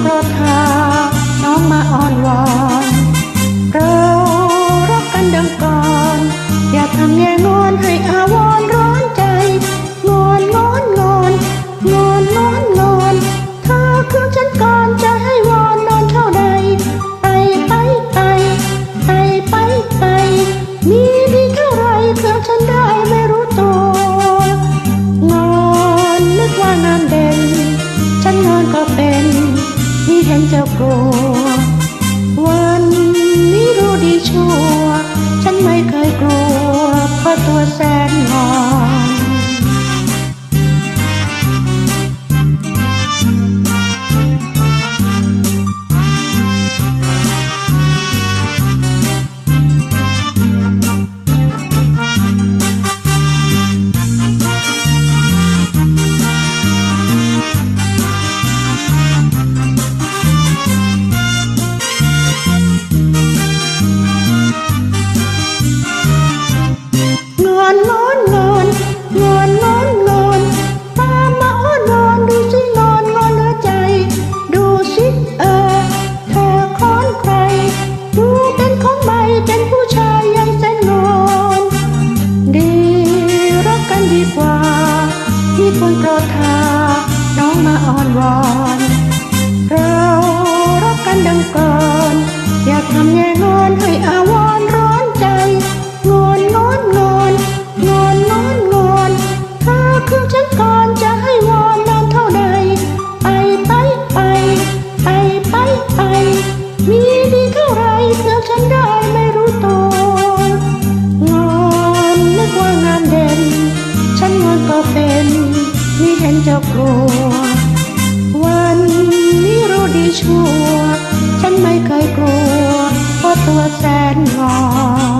cross วอนเรารักกันดังก่อน อย่าทำแย่งอนให้อาวรร้อนใจ งอนงอนงอนงอนงอนงอนเธอคือฉันก่อนจะให้วอนนานเท่าใด ไปไปไป ไปไปไป มีดีเท่าไรเสือฉันได้ไม่รู้ตัวงอนนึกว่างานเด่น ฉันงอนก็เป็นนี่เห็นเจ้ากลัว ชัวฉันไม่เคยกลัวเพราะตัวแสนงอ